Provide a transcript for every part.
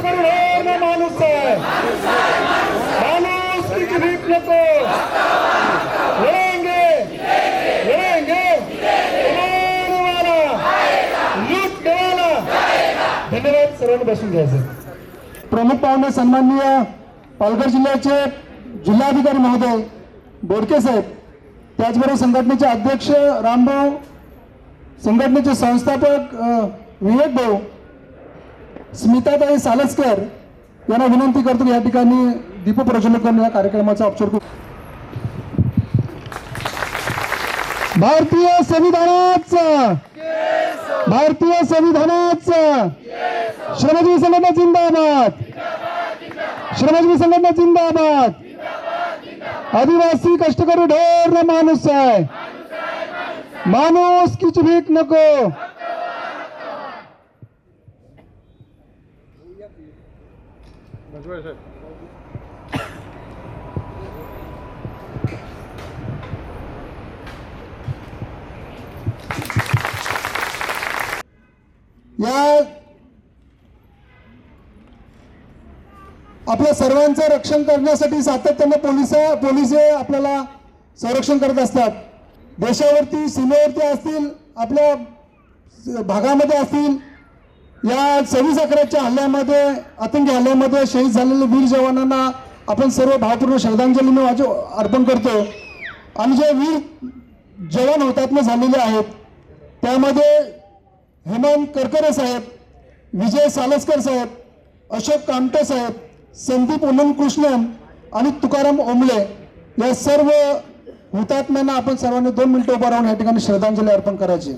कष्टकरी ना माणूस आहे. माणूस की भीक नको. लढेंगे लढेंगे तुम्हारा लूट देवाला धन्यवाद सर्वांनी बसून घ्यायचं. प्रमुख पाहुणे सन्माननीय पालघर जिल्ह्याचे जिल्हाधिकारी महोदय बोडके साहेब त्याचबरोबर संघटनेचे अध्यक्ष रामभाऊ संघटनेचे संस्थापक विवेक भाऊ स्मिताताई सालसकर यांना विनंती करतो की या ठिकाणी दीपप्रज्वलन करून या कार्यक्रमाचा औपचारिक भारतीय संविधानाचा भारतीय संविधानाचा श्रमजीवी संघटना जिंदाबाद श्रमजीवी संघटना जिंदाबाद. आदिवासी कष्टकरी ढोर माणूस आहे. माणूस किच भीक नको. या आपल्या सर्वांचं रक्षण करण्यासाठी सातत्याने पोलीस पोलीस आपल्याला संरक्षण करत असतात. देशावरती सीमेवरती असतील आपल्या भागामध्ये असतील या सव्वीस अकराच्या हल्ल्यामध्ये आतंकी हल्ल्यामध्ये शहीद झालेल्या वीर जवानांना आपण सर्व भावपूर्ण श्रद्धांजली वाज अर्पण करतो. आणि जे वीर जवान हुतात्मा झालेले आहेत त्यामध्ये हेमंत करकरे साहेब विजय सालसकर साहेब अशोक कामटे साहेब संदीप उन्नकृष्णन आणि तुकाराम ओंबले या सर्व हुतात्म्यांना आपण सर्वांनी दोन मिनिटं उभं राहून या ठिकाणी श्रद्धांजली अर्पण करायची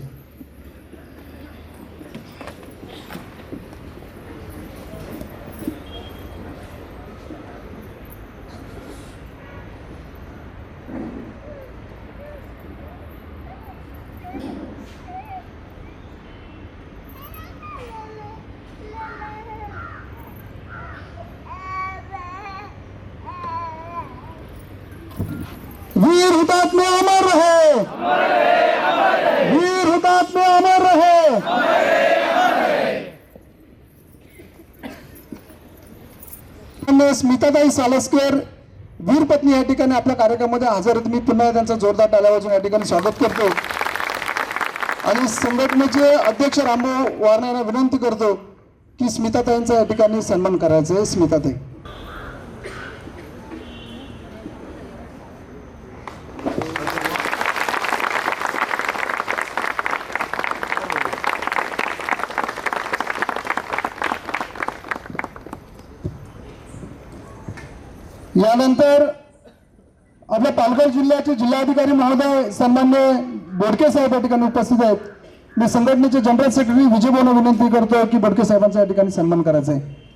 वीर हुतात्मे अमर रहे वीर हुतात्मे अमर रहे आणि स्मिताताई सालस्कर वीरपत्नी या ठिकाणी आपल्या कार्यक्रमामध्ये हजर आहेत. मी पुन्हा त्यांचं जोरदार टाळ्या वाजून या ठिकाणी स्वागत करतो. आणि संघटनेचे अध्यक्ष रामभाऊ वारणा यांना विनंती करतो की स्मिताताईंचा या ठिकाणी सन्मान करायचा आहे. स्मिताताई यानंतर आपल्या पालघर जिल्ह्याचे जिल्हाधिकारी महोदय सन्मान्य बोडके साहेब या ठिकाणी उपस्थित आहेत. मी संघटनेचे जनरल सेक्रेटरी विजय भाऊंना विनंती करतो की बोडके साहेबांचा या ठिकाणी सन्मान करायचा आहे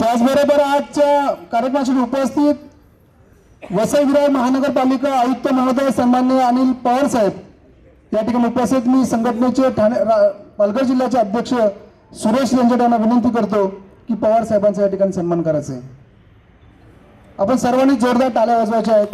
त्याचबरोबर आजच्या कार्यक्रमासाठी उपस्थित वसईविराय महानगरपालिका आयुक्त महोदय सन्मान्य अनिल पवार साहेब. या ठिकाणी उपस्थित मी संघटनेचे ठाणे पालघर जिल्ह्याचे अध्यक्ष सुरेश रंजट यांना विनंती करतो की पवार साहेबांचा या ठिकाणी सन्मान करायचा आहे आपण सर्वांनी जोरदार टाळ्या वाजवायच्या आहेत.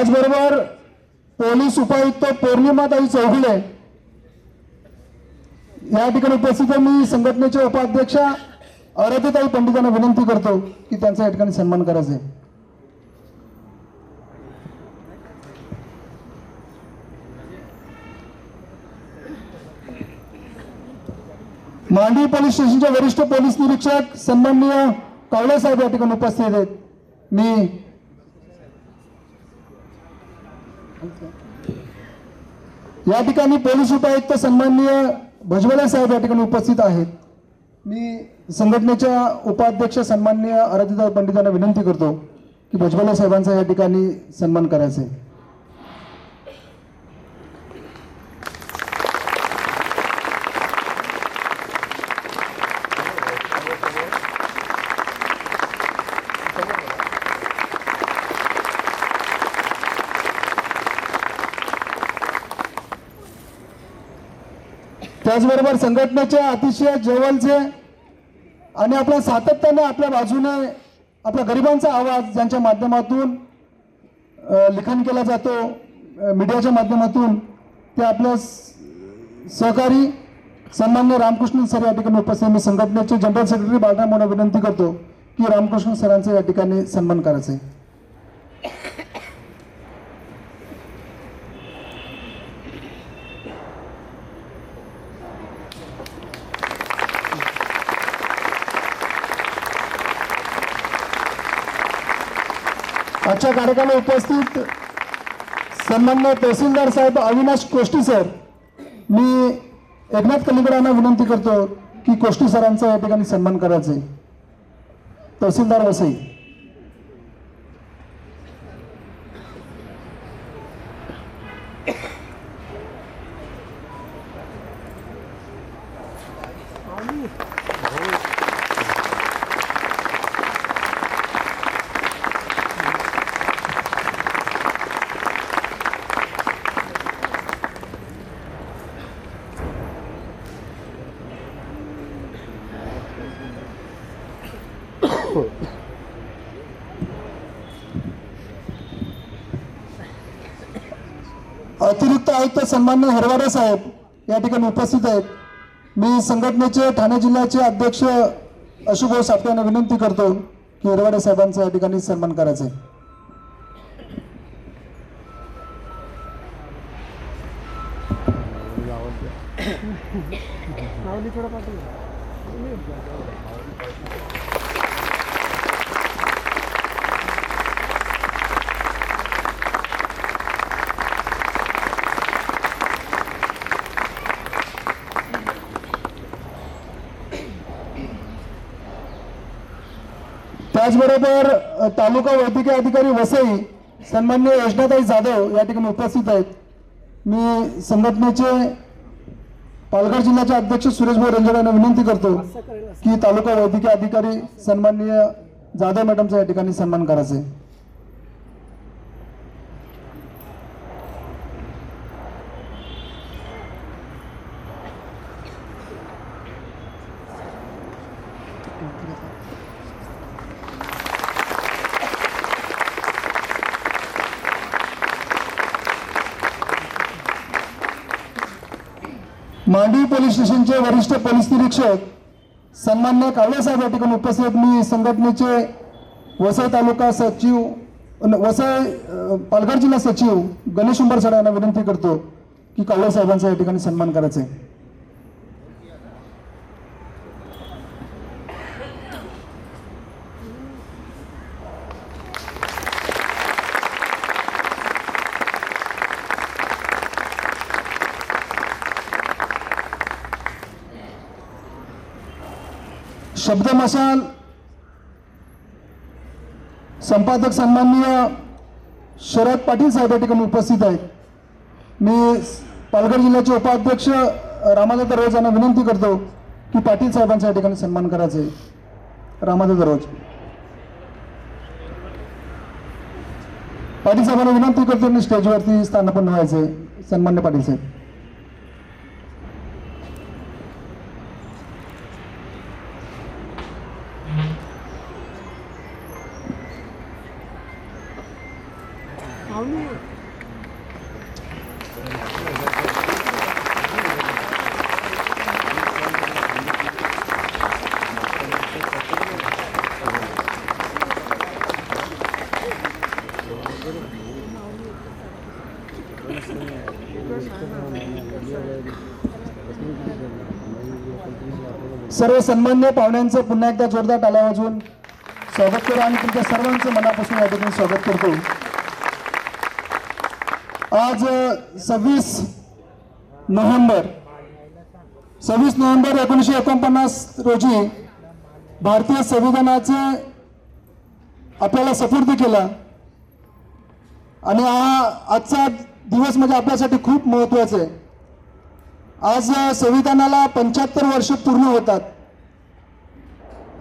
त्याचबरोबर पोलीस उपायुक्त पौर्णिमाताई चौघुले. या ठिकाणी उपस्थित मी संघटनेच्या उपाध्यक्षा आराध्यताई पंडितांना विनंती करतो की त्यांचा या ठिकाणी सन्मान करायचा आहे. मांडवी पोलीस स्टेशनचे वरिष्ठ पोलीस निरीक्षक सन्माननीय कावळे साहेब या ठिकाणी उपस्थित आहेत. मी या ठिकाणी पोलीस उपायुक्त सन्माननीय भजबळे साहेब या ठिकाणी उपस्थित आहेत. मी संघटनेच्या उपाध्यक्ष सन्माननीय आराध्यता पंडितांना विनंती करतो की भजबळे साहेबांचा या ठिकाणी सन्मान करायचा. आहे त्याचबरोबर संघटनेच्या अतिशय जवळचे आणि आपल्या सातत्याने आपल्या बाजूने आपल्या गरिबांचा आवाज ज्यांच्या माध्यमातून लिखाण केला जातो मीडियाच्या माध्यमातून ते आपल्या सहकारी सन्मान्य रामकृष्ण सर या ठिकाणी उपस्थित मी संघटनेचे जनरल सेक्रेटरी बाळराम म्हणून विनंती करतो की रामकृष्ण सरांचा या ठिकाणी सन्मान करायचा आहे. आजच्या कार्यक्रमाला उपस्थित सन्मान्य तहसीलदार साहेब अविनाश कोष्टी सर. मी एकनाथ कलिगडांना विनंती करतो की कोष्टी सरांचा या ठिकाणी सन्मान करायचा आहे तहसीलदार वसई. हो. अतिरिक्त आयुक्त सन्मान्य हरवाडे साहेब या ठिकाणी उपस्थित आहेत. मी संघटनेचे ठाणे जिल्ह्याचे अध्यक्ष अशुभाऊ सापटे यांना विनंती करतो की हरवाडे साहेबांचा या ठिकाणी सन्मान करायचा आहे. त्याचबरोबर तालुका वैद्यकीय अधिकारी वसई सन्मान्य योजनाताई जाधव या ठिकाणी उपस्थित आहेत. मी संघटनेचे पालघर जिल्ह्याचे अध्यक्ष सुरेश भाऊ रंजन यांना विनंती करतो की तालुका वैद्यकीय अधिकारी सन्माननीय जाधव मॅडमचा या ठिकाणी सन्मान करायचा. आहे मांडवी पोलीस स्टेशनचे वरिष्ठ पोलीस निरीक्षक सन्मान्य कावळेसाहेब या ठिकाणी उपस्थित. मी संघटनेचे वसई तालुका सचिव वसई पालघर जिल्हा सचिव गणेश उंबरसाडे यांना विनंती करतो की कावळेसाहेबांचा या ठिकाणी सन्मान करायचा आहे शब्द मशाल संपादक सन्माननीय शरद पाटील साहेब या ठिकाणी उपस्थित आहेत. मी पालघर जिल्ह्याचे उपाध्यक्ष रामादा दररोज यांना विनंती करतो की पाटील साहेबांचा या ठिकाणी सन्मान करायचा आहे. रामादा दररोज. पाटील साहेबांना विनंती करतो मी स्टेजवरती स्थानापन्न व्हायचे सन्मान्य पाटील साहेब. सर्व सन्मान्य पाहुण्यांचं पुन्हा एकदा जोरदार टाळ्या वाजवून स्वागत करू आणि तुमच्या सर्वांचं मनापासून या ठिकाणी स्वागत करतो. आज सव्वीस नोव्हेंबर. सव्वीस नोव्हेंबर एकोणीसशे एकोणपन्नास रोजी भारतीय संविधानाचे आपल्याला सपूर्द केला. आणि हा आजचा दिवस म्हणजे आपल्यासाठी खूप महत्त्वाचा आहे. आज संविधानाला पंच्याहत्तर वर्ष पूर्ण होतात.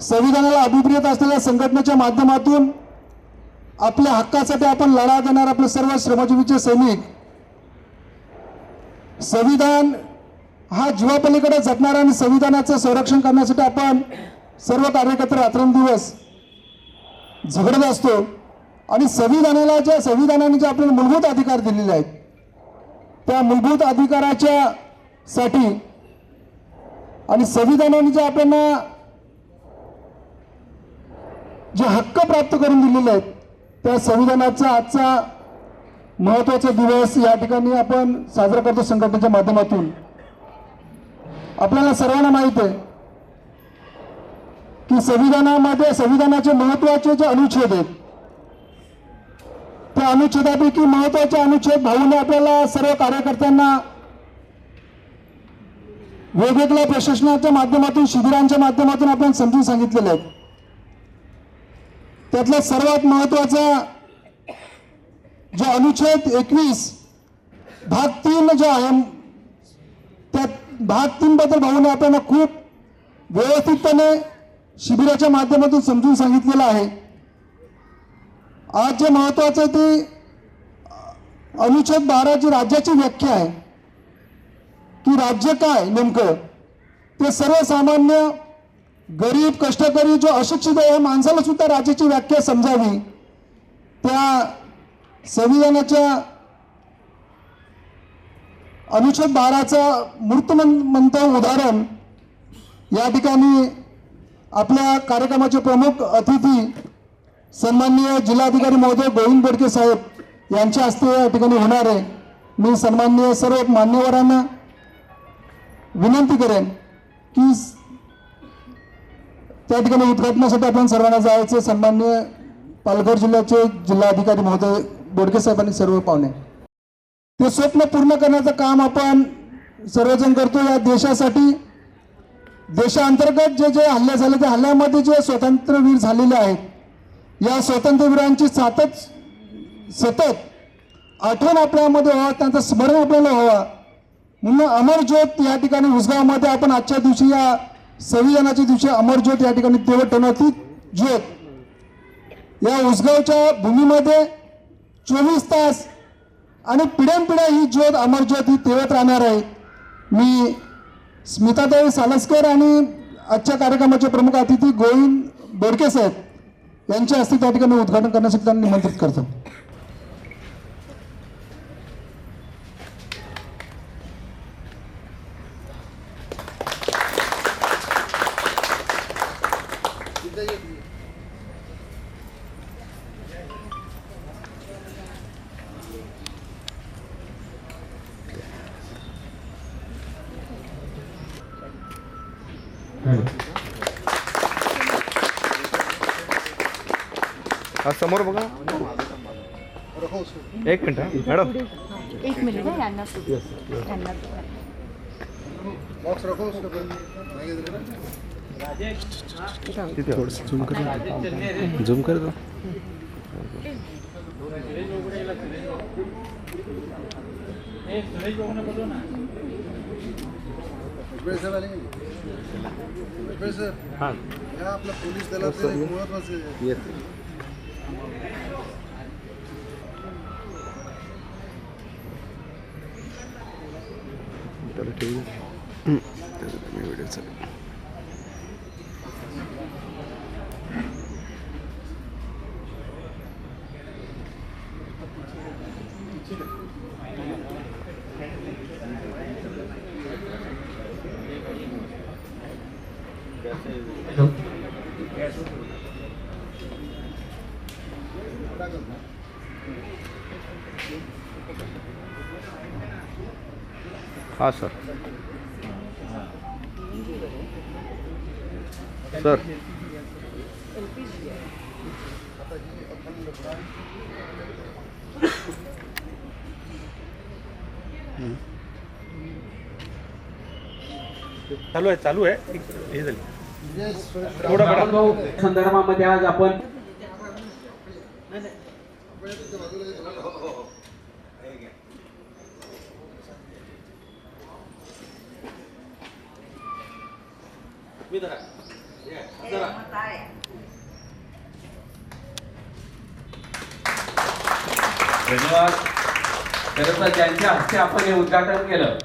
संविधानाला अभिप्रियत असलेल्या संघटनेच्या माध्यमातून आपल्या हक्कासाठी आपण लढा देणार आपले सर्व श्रमजीवीचे सैनिक. संविधान हा जीवापलीकडे जपणारा आणि संविधानाचं संरक्षण करण्यासाठी आपण सर्व कार्यकर्ते रात्रंदिवस झगडत असतो. आणि संविधानाला ज्या संविधानाने जे आपल्याला मूलभूत अधिकार दिलेले आहेत त्या मूलभूत अधिकाराच्या साठी आणि संविधानाने जे आपल्याला जे हक्क प्राप्त करून दिलेले आहेत त्या संविधानाचा आजचा महत्त्वाचा दिवस या ठिकाणी आपण साजरा करतो संघटनेच्या माध्यमातून. आपल्याला सर्वांना माहीत आहे की संविधानामध्ये संविधानाचे महत्त्वाचे जे अनुच्छेद आहेत त्या अनुच्छेदापैकी महत्त्वाचे अनुच्छेद भाऊने आपल्याला सर्व कार्यकर्त्यांना वेगवेगळ्या प्रशासनाच्या माध्यमातून शिबिरांच्या माध्यमातून आपण समजून सांगितलेले आहेत. त्यातला सर्वात महत्त्वाचा जो अनुच्छेद एकवीस भाग तीन जो आहे त्या भाग तीन बद्दल भाऊने आपल्याला खूप व्यवस्थितपणे शिबिराच्या माध्यमातून समजून सांगितलेलं आहे. आज जे महत्वाचं आहे ते अनुच्छेद बारा जी राज्याची व्याख्या आहे की राज्य काय नेमकं ते सर्वसामान्य गरीब कष्टकरी जो अशिक्षित आहे या माणसाला सुद्धा राज्याची व्याख्या समजावी. त्या संविधानाच्या अनुच्छेद बाराचं मूर्तमंत उदाहरण या ठिकाणी आपल्या कार्यक्रमाचे प्रमुख अतिथी सन्माननीय जिल्हाधिकारी महोदय गोविंद बेडके साहेब यांच्या हस्ते या ठिकाणी होणार आहे. मी सन्माननीय सर्व मान्यवरांना विनंती करेन की त्या ठिकाणी उद्घाटनासाठी आपण सर्वांना जायचं सन्मान्य पालघर जिल्ह्याचे जिल्हाधिकारी महोदय बोडके साहेबांनी सर्व पाहुणे. ते स्वप्न पूर्ण करण्याचं काम आपण सर्वजण करतो. या देशासाठी देशांतर्गत जे जे हल्ले झाले त्या हल्ल्यामध्ये जे स्वातंत्र्यवीर झालेले आहेत या स्वातंत्र्यवीरांची सातत सतत आठवण आपल्यामध्ये व्हावा त्यांचं स्मरण आपल्याला व्हावा. म्हणून अमर ज्योत या ठिकाणी उसगावमध्ये आपण आजच्या दिवशी या संविधानाच्या दिवशी अमरज्योत या ठिकाणी तेवत ज्योत या उसगावच्या भूमीमध्ये चोवीस तास आणि पिढ्यानपिढ्या ही ज्योत अमरज्योत ही तेवत राहणार आहे. मी स्मिताताई सालसकर आणि आजच्या कार्यक्रमाचे प्रमुख अतिथी गोविंद बोडके साहेब यांच्या हस्ते त्या ठिकाणी उद्घाटन करण्यासाठी त्यांना निमंत्रित करतो. हा समोर बघा. एक मिनिट हा. मॅडम. एक मिनिट आहे यांना यांना तिथे. झूम कर झूम कर दो भुजबळ सर आले भुजबळ सर हां. या आपल्या पोलीस दलाचं एक महत्वाचं that a tune. Maybe it's it. हां सर. सर. चालू आहे चालू आहे. हे झाली. भाऊ संदर्भामध्ये आज आपण ज्यांच्या हस्ते आपण हे उद्घाटन केलं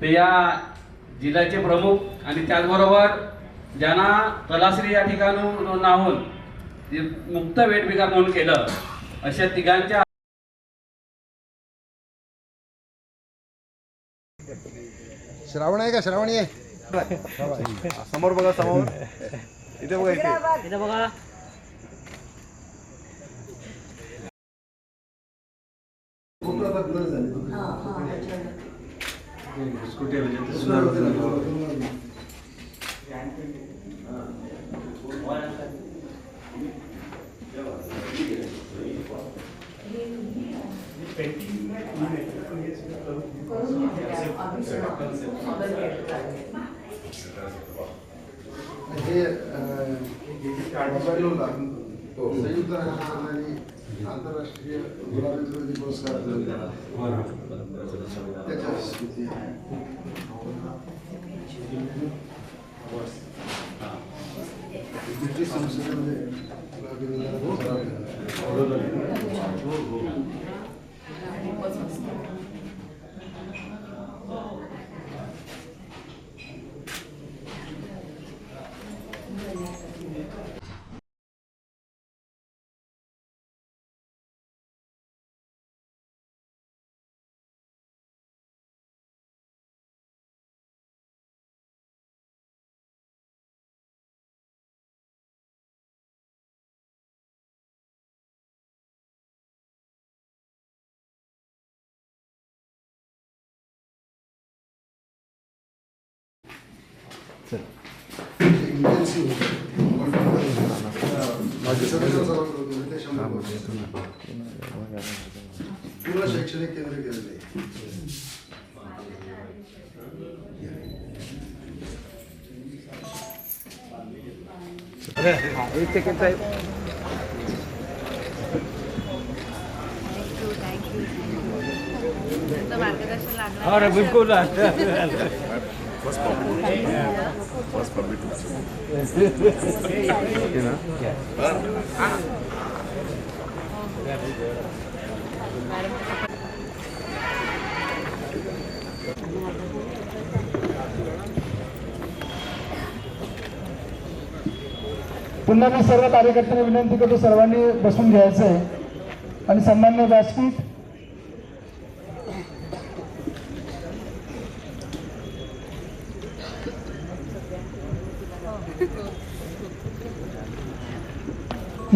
ते या जिल्ह्याचे प्रमुख आणि त्याचबरोबर ज्यांना तलाश्री या ठिकाणून नाहून मुक्त वेठबिगार म्हणून केलं अशा तिघांच्या श्रावण आहे का? श्रावणी आहे समोर बघा समोर. इथे बघा इथे. हे अं, मोबाईलवर संयुक्त राष्ट्रसंघाने आंतरराष्ट्रीय गुलाबी विरोधी पुरस्कार दिला. त्याच्या स्मृती आहे. ब्रिटिश संसदेमध्ये गुलाबी विरोधी पुरस्कार दिला. इंटेन्सिव्ह पूर्ण शैक्षणिक केंद्र केलेले आहे. एक सेकंड साहेब मार्गदर्शन was public. Yeah. Was public. लागणार ओके ना पुन्हा मी सर्व कार्यकर्त्यांना विनंती करतो सर्वांनी बसून घ्यायचं आहे आणि सन्मान्य व्यासपीठ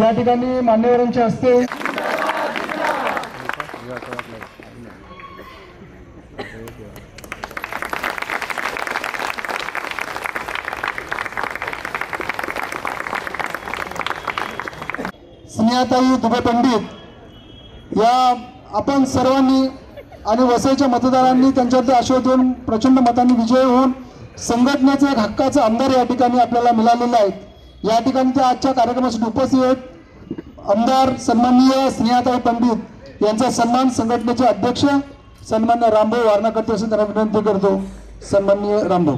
या ठिकाणी मान्यवरांच्या हस्ते स्नेहाताई दुबे पंडित या आपण सर्वांनी आणि वसईच्या मतदारांनी त्यांच्यावरती आशीर्वाद देऊन प्रचंड मतांनी विजय होऊन संघटनेचे एक हक्काचा आमदार या ठिकाणी आपल्याला मिळालेला आहे. या ठिकाणी ते आजच्या कार्यक्रमासाठी उपस्थित आहेत. आमदार सन्माननीय स्नेहाताई पंडित यांचा सन्मान संघटनेचे अध्यक्ष सन्मान्य रामभाऊ वारणा वारणाकर्ते असे त्यांना विनंती करतो. सन्माननीय रामभाऊ.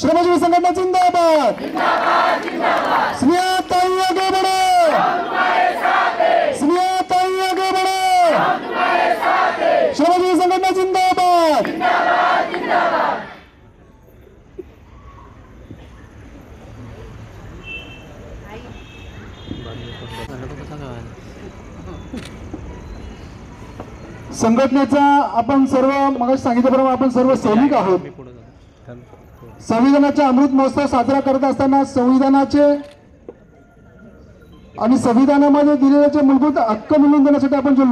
श्रमजीवी संघटना जिंदाबाद. स्नेहाताई आगे बढ़ो. स्नेहाताई आगे बढ़ो. श्रमजीवी संघटना जिंदाबाद. संघटनेचा आपण सर्व मग सांगितल्याप्रमाणे आपण सर्व सैनिक आहोत. संविधानाचा अमृत महोत्सव साजरा करत असताना संविधानाचे आणि संविधानामध्ये दिलेले जे मूलभूत हक्क मिळवून देण्यासाठी आपण जो